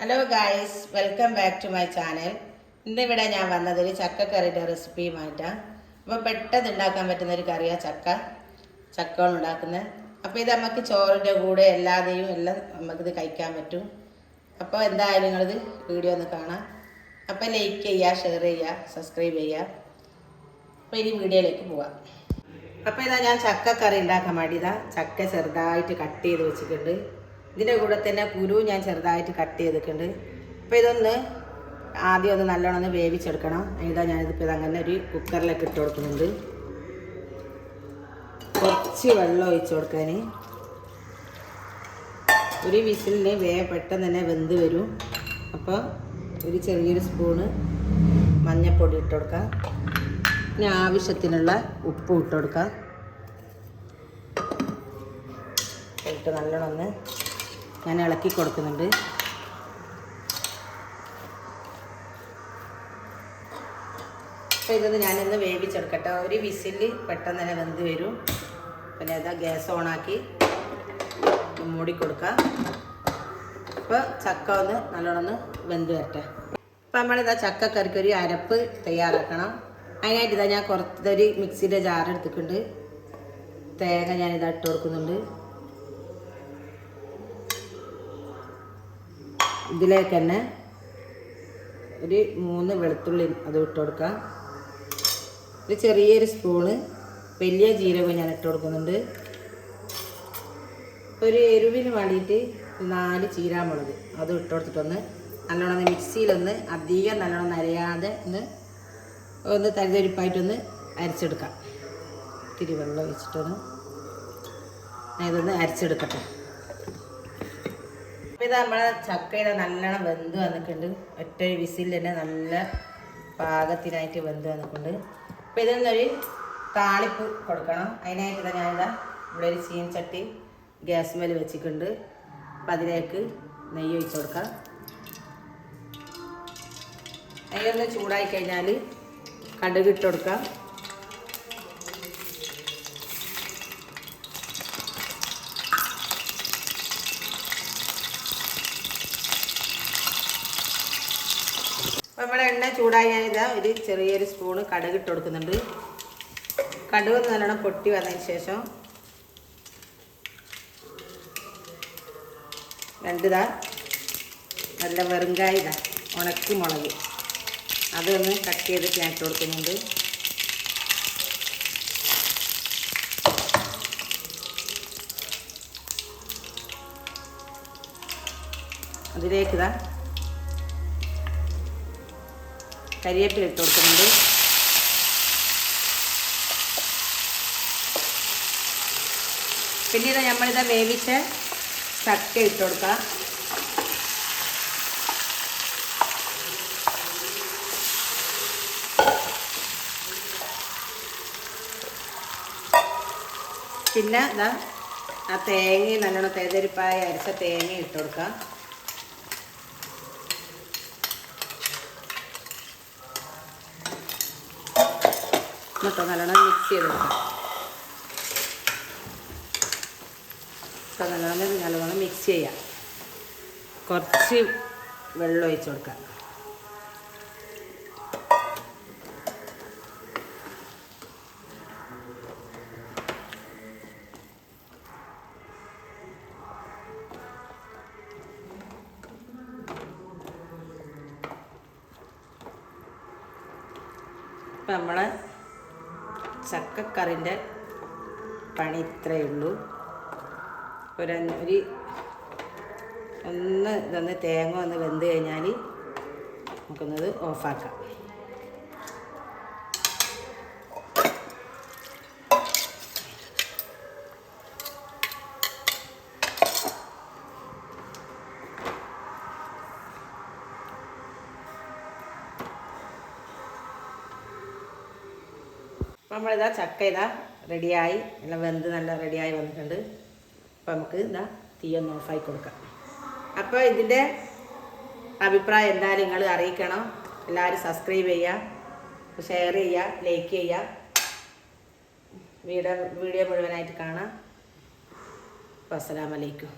Hello guys welcome back to my channel ഇന്നിവിടെ ഞാൻ വന്നത് ഒരു ചക്കക്കറിയുടെ റെസിപ്പിയുമായിട്ടാണ് അപ്പോൾ പെട്ടെന്ന് ഉണ്ടാക്കാൻ പറ്റുന്ന ഒരു കറിയാണ് ചക്ക. ചക്കകൾ ഉണ്ടാക്കുന്നത്. അപ്പോൾ ഇത് നമുക്ക് ചോറിന്റെ കൂടെ എല്ലാതെയും എല്ലാം നമുക്കിത് കഴിക്കാൻ പറ്റും. അപ്പോൾ എന്തായാലും നിങ്ങളിത് വീഡിയോ ഒന്ന് കാണാം. അപ്പോൾ ലൈക്ക് ചെയ്യുക ഷെയർ ചെയ്യുക സബ്സ്ക്രൈബ് ചെയ്യുക. അപ്പോൾ ഇനി വീഡിയോയിലേക്ക് പോവാം. അപ്പോൾ ഇതാ ഞാൻ ചക്കക്കറി ഉണ്ടാക്കാൻ വേണ്ടി ഇതാ ചക്ക ചെറുതായിട്ട് കട്ട് ചെയ്ത് വെച്ചിട്ടുണ്ട്. ഇതിന്റെ കൂടെ തന്നെ കുരു ഞാൻ ചെറുതായിട്ട് കട്ട് ചെയ്തിട്ടുണ്ട്. അപ്പോൾ ഇതൊന്ന് ആദ്യം ഒന്ന് നല്ലോണം ഒന്ന് വേവിച്ചെടുക്കണം. ഇതാ ഞാനിതിപ്പോൾ അങ്ങനെ ഒരു കുക്കറിലേക്ക് ഇട്ട് കൊടുക്കുന്നുണ്ട്. കുറച്ച് വെള്ളം ഒഴിച്ചു കൊടുക്കാൻ ഒരു വിസിലിന് വേ പെട്ടെന്ന് തന്നെ വെന്ത് വരും. അപ്പോൾ ഒരു ചെറിയൊരു സ്പൂണ് മഞ്ഞൾപ്പൊടി ഇട്ട് കൊടുക്കാം. പിന്നെ ആവശ്യത്തിനുള്ള ഉപ്പ് ഇട്ട് കൊടുക്കാം. ഇട്ട് നല്ലോണം ഒന്ന് ഞാൻ ഇളക്കി കൊടുക്കുന്നുണ്ട്. അപ്പോൾ ഇതൊന്ന് ഞാനൊന്ന് വേവിച്ചെടുക്കട്ടെ ഒരു വിസിൽ പെട്ടെന്ന് തന്നെ വെന്ത് വരും. പിന്നെ അത് ഗ്യാസ് ഓണാക്കി മൂടി കൊടുക്കാം. അപ്പോൾ ചക്ക ഒന്ന് നല്ലോണം വെന്ത് വരട്ടെ. അപ്പോൾ നമ്മളിതാ ചക്കക്കറിക്ക് ഒരു അരപ്പ് തയ്യാറാക്കണം. അതിനായിട്ട് ഇതാ ഞാൻ കുറച്ചൊരു മിക്സിയുടെ ജാർ എടുത്തിട്ടുണ്ട്. തേങ്ങ ഞാനിതാ ഇട്ട് കൊടുക്കുന്നുണ്ട്. ഇതിലേക്ക് തന്നെ ഒരു മൂന്ന് വെളുത്തുള്ളി അത് ഇട്ട് കൊടുക്കാം. ഒരു ചെറിയൊരു സ്പൂണ് വലിയ ജീരകം ഞാൻ ഇട്ട് കൊടുക്കുന്നുണ്ട്. ഒരു എരിവിന് വേണ്ടിയിട്ട് നാല് ചീരാമുളക് അത് ഇട്ട് കൊടുത്തിട്ടൊന്ന് നല്ലോണം മിക്സിയിലൊന്ന് അധികം നല്ലോണം നരയാതെ ഒന്ന് ഒന്ന് തരിതരിപ്പായിട്ടൊന്ന് അരച്ചെടുക്കാം. ഇത്തിരി വെള്ളം ഒഴിച്ചിട്ടൊന്ന് ഞാൻ ഇതൊന്ന് അരച്ചെടുക്കട്ടെ. ഇത് നമ്മളെ ചക്കയുടെ നല്ലോണം വെന്ത് വന്നിട്ടുണ്ട്. ഒറ്റ വിസിൽ തന്നെ നല്ല പാകത്തിനായിട്ട് വെന്ത് വന്നിട്ടുണ്ട്. അപ്പം ഇതിൽ നിന്നൊരു താളിപ്പ് കൊടുക്കണം. അതിനായിട്ട് ഇതാ ഞാനിതാ ഇവിടെ ഒരു ചീനച്ചട്ടി ഗ്യാസ് മേൽ വെച്ചിട്ടുണ്ട്. അപ്പം അതിലേക്ക് നെയ്യ് ഒഴിച്ച് കൊടുക്കാം. നെയ്യൊന്ന് ചൂടായി കഴിഞ്ഞാൽ കടുക് ഇട്ട് കൊടുക്കാം. നമ്മുടെ എണ്ണ ചൂടായി ഞാനിതാ ഒരു ചെറിയൊരു സ്പൂണ് കടുക് ഇട്ട് കൊടുക്കുന്നുണ്ട്. കടുക് നല്ലോണം പൊട്ടി വന്നതിന് ശേഷം രണ്ടിതാ നല്ല വെറുങ്കായ ഇതാ ഉണക്കി മുളക്. അതൊന്ന് കട്ട് ചെയ്തിട്ട് ഞാൻ കൊടുക്കുന്നുണ്ട്. അതിലേക്ക് ഇതാ കരിവേപ്പില ഇട്ട് കൊടുക്കുന്നുണ്ട്. പിന്നീട് നമ്മളിത് വേവിച്ച ചക്ക ഇട്ട് കൊടുക്കാം. പിന്നെ ഇതാ ആ തേങ്ങ നല്ലോണം തേതരിപ്പായ അരിച്ച തേങ്ങ ഇട്ട് കൊടുക്കാം. എന്നിട്ടോ നല്ലോണം മിക്സ് ചെയ്ത് കൊടുക്കാം ഇപ്പം നല്ലോണം നല്ലോണം മിക്സ് ചെയ്യാം. കുറച്ച് വെള്ളം ഒഴിച്ചു കൊടുക്കാം. ഇപ്പം നമ്മളെ ചക്കക്കറിന്റെ പണി ഇത്രയേ ഉള്ളൂ. ഒരു ഒന്ന് ഇതൊന്ന് തേങ്ങ ഒന്ന് വെന്ത് കഴിഞ്ഞാൽ നമുക്കൊന്നത് ഓഫാക്കാം. അപ്പോൾ നമ്മളിതാ ചക്ക ഇതാ റെഡിയായി. എല്ലാം വെന്ത് നല്ല റെഡിയായി വന്നിട്ടുണ്ട്. അപ്പോൾ നമുക്ക് ഇതാ തീയൊന്ന് ഓഫായി കൊടുക്കാം. അപ്പോൾ ഇതിന്റെ അഭിപ്രായം എന്തായാലും നിങ്ങൾ അറിയിക്കണം. എല്ലാവരും സബ്സ്ക്രൈബ് ചെയ്യുക ഷെയർ ചെയ്യുക ലൈക്ക് ചെയ്യുക വീഡിയോ വീഡിയോ മുഴുവനായിട്ട് കാണാം. അപ്പോൾ അസ്സലാമലൈക്കും